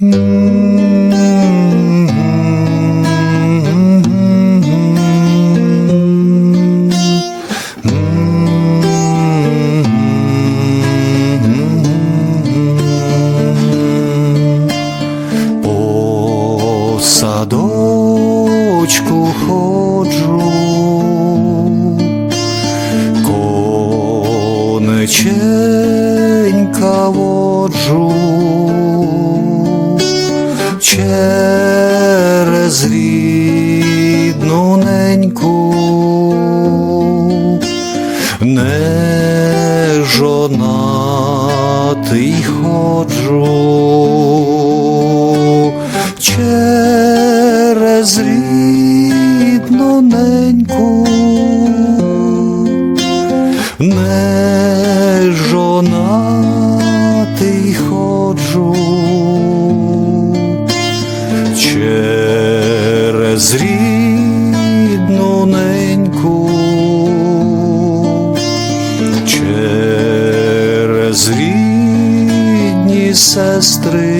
Mm. Неньку, не жонатий ходжу через рідну неньку, не жонатий ходжу через сестри.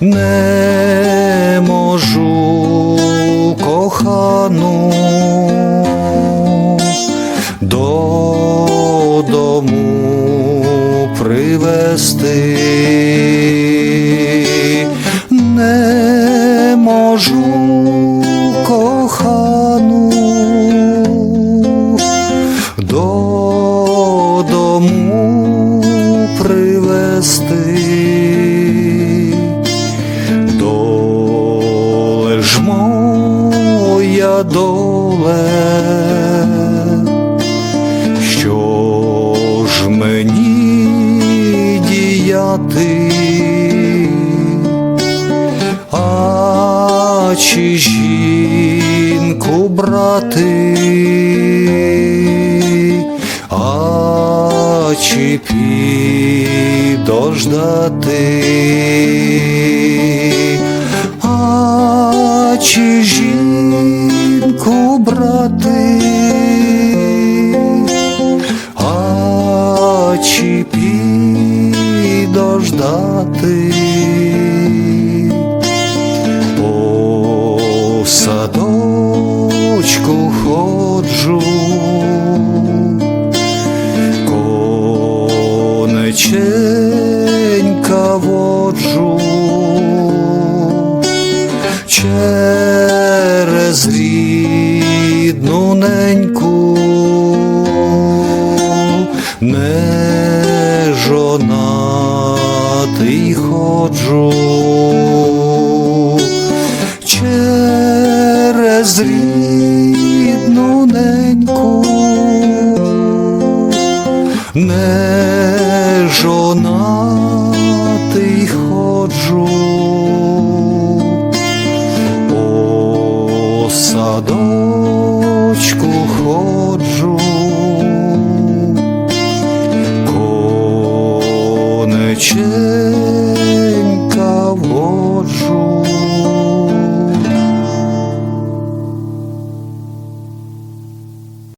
Не можу кохану додому привести, привести. Доле ж моя доле, що ж мені діяти, а чи жінку брати, чи підождати, а чи жінку брати, а чи підождати по садочку через рідну неньку, не жонатий ходжу. Через рідну неньку, не жонатий ходжу по садочку